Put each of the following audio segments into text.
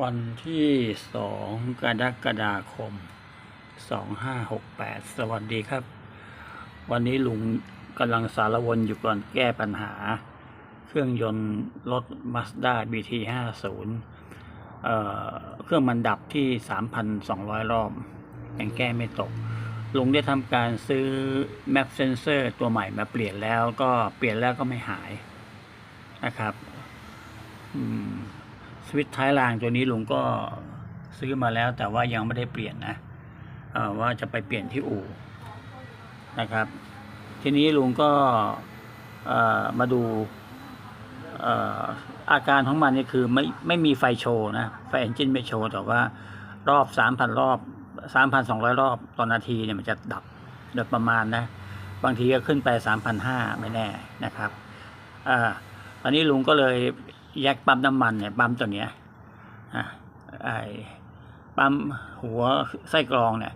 วันที่สองกรกฎาคมสองห้าหกแปดสวัสดีครับ วันนี้ลุงกำลังสารวนอยู่ก่อนแก้ปัญหา เครื่องยนต์รถ Mazda BT 50 เอ่อเครื่องมันดับที่ 3,200 รอบยังแก้ไม่ตก ลุงได้ทำการซื้อ Map Sensor ตัวใหม่มาเปลี่ยนแล้วก็เปลี่ยนแล้วก็ไม่หายนะครับ อืม วิตช์ท้ายรางตัวนี้ลุงก็ซื้อมาแล้วแต่ว่ายังไม่ได้เปลี่ยนนะว่าจะไปเปลี่ยนที่อู่นะครับ ทีนี้ลุงก็มาดูอาการของมันนี่คือไม่ไม่มีไฟโชว์นะไฟเอนจินไม่โชว์แต่ว่ารอบสามพันรอบสามพันสองร้อบต่อนนาทีเนี่ยมันจะดับโดยประมาณนะ บางทีก็ขึ้นไปสามพันห้าไม่แน่นะครับอ่าตอนนี้ลุงก็เลย แยกปั๊มน้ำมันเนี่ยปั๊มตัวเนี้ยอะไอ้ปั๊มหัวไส้กรองเนี่ย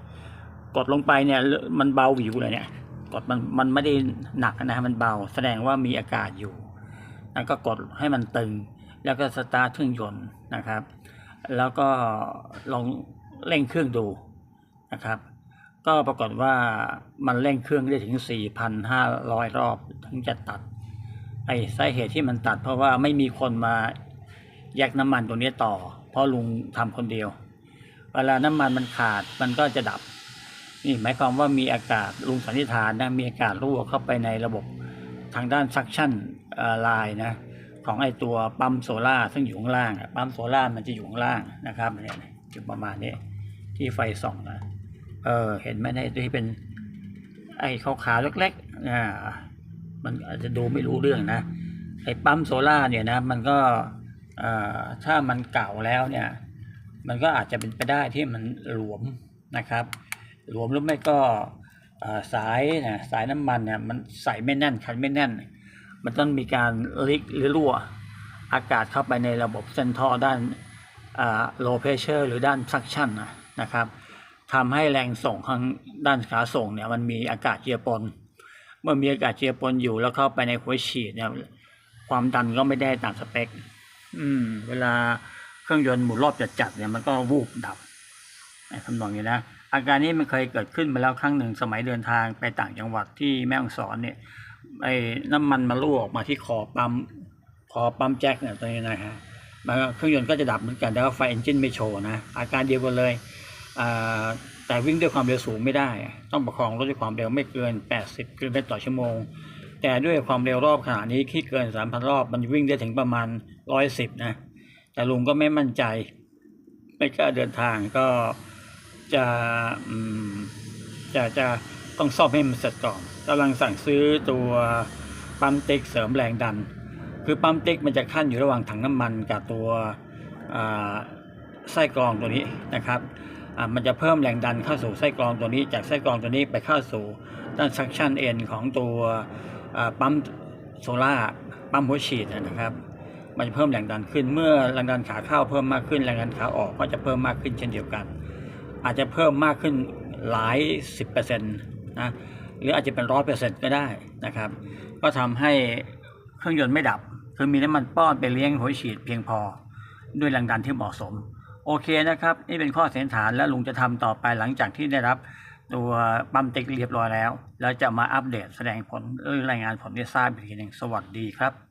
กดลงไปเนี่ย มันเบาหวิวเลยเนี่ย กดมันมันไม่ได้หนักนะมันเบา แสดงว่ามีอากาศอยู่แล้วก็กดให้มันตึง แล้วก็สตาร์ทเครื่องยนต์นะครับ แล้วก็ลองเร่งเครื่องดูนะครับ ก็ปรากฏว่ามันเร่งเครื่องได้ถึง 4,500 รอบถึงจะตัด ไอ้สาเหตุที่มันตัด เพราะว่าไม่มีคนมาแยกน้ำมันตัวนี้ต่อ เพราะลุงทำคนเดียว เวลาน้ำมันมันขาดมันก็จะดับ นี่หมายความว่ามีอากาศลุงสันนิษฐานนะมีอากาศรั่วเข้าไปในระบบทางด้านซักชั่นลายนะของไอ้ตัวปั๊มโซล่าซึ่งอยู่ข้างล่างปั๊มโซล่ามันจะอยู่ข้างล่างนะครับเนี่ยจุดประมาณนี้ที่ไฟส่องนะเออเห็นไหมในที่เป็นไอ้ขาวๆเล็กๆอ่า มันอาจจะดูไม่รู้เรื่องนะไอ้ปั๊มโซล่าเนี่ยนะมันก็ถ้ามันเก่าแล้วเนี่ยมันก็อาจจะเป็นไปได้ที่มันหลวมนะครับ หลวมหรือไม่ก็สายนะสายน้ำมันเนี่ยมันใส่ไม่แน่นคันไม่แน่น มันต้องมีการลิกหรือรั่วอากาศเข้าไปในระบบเซนทอร์ด้านอ่า low pressure หรือด้าน suction นนะครับทำให้แรงส่งข้างด้านขาส่งเนี่ยมันมีอากาศเจือปน มื่อมีอากาศเจือปนอยู่แล้วเข้าไปในหัวฉีดเนี่ยความดันก็ไม่ได้ตามสเปค อืม เวลาเครื่องยนต์หมุนรอบจัดๆเนี่ยมันก็วูบดับไอคำนองนี้นะอาการนี้มันเคยเกิดขึ้นมาแล้วครั้งหนึ่งสมัยเดินทางไปต่างจังหวัดที่แม่ฮ่องสอนเนี่ยไอ้น้ำมันมารั่วออกมาที่คอปั๊มคอปั๊มแจ็คเนี่ยตรงนี้นะฮะมันเครื่องยนต์ก็จะดับเหมือนกันแต่ว่าไฟเอนจินไม่โชว์นะอาการเดียวกันเลยอ่า แต่วิ่งด้วยความเร็วสูงไม่ได้ ต้องประคองรถด้วยความเร็วไม่เกิน 80กิโลเมตรต่อชั่วโมง แต่ด้วยความเร็วรอบขนาดนี้ที่เกิน 3,000 รอบ มันวิ่งได้ถึงประมาณ 110 นะ แต่ลุงก็ไม่มั่นใจ ไม่กล้าเดินทางก็จะจะจะต้องซ่อมให้มันเสร็จก่อนกำลังสั่งซื้อตัวปั๊มติ๊กเสริมแรงดัน คือปั๊มติ๊กมันจะขั้นอยู่ระหว่างถังน้ำมันกับตัวไส้กรองตัวนี้นะครับ อ่ามันจะเพิ่มแรงดันเข้าสู่ไส้กรองตัวนี้ จากไส้กรองตัวนี้ไปเข้าสู่ด้านซักชันเอ็นของตัวปั๊มโซล่าปั๊มหัวฉีดนะครับ มันจะเพิ่มแรงดันขึ้นเมื่อแรงดันขาเข้าเพิ่มมากขึ้นแรงดันขาออกก็จะเพิ่มมากขึ้นเช่นเดียวกัน อาจจะเพิ่มมากขึ้นหลายสิบเปอร์เซ็นต์นะหรืออาจจะเป็นร้อยเปอร์เซ็นต์ก็ได้นะครับ ก็ทำให้เครื่องยนต์ไม่ดับ คือมีน้ำมันป้อนไปเลี้ยงหัวฉีดเพียงพอ ด้วยแรงดันที่เหมาะสม โอเคนะครับ นี่เป็นข้อเส้นฐานและลุงจะทำต่อไปหลังจากที่ได้รับตัวปั๊มติ๊กเรียบร้อยแล้ว แล้วจะมาอัปเดตแสดงผลหรือรายงานผลให้ทราบอีกทีหนึ่งสวัสดีครับ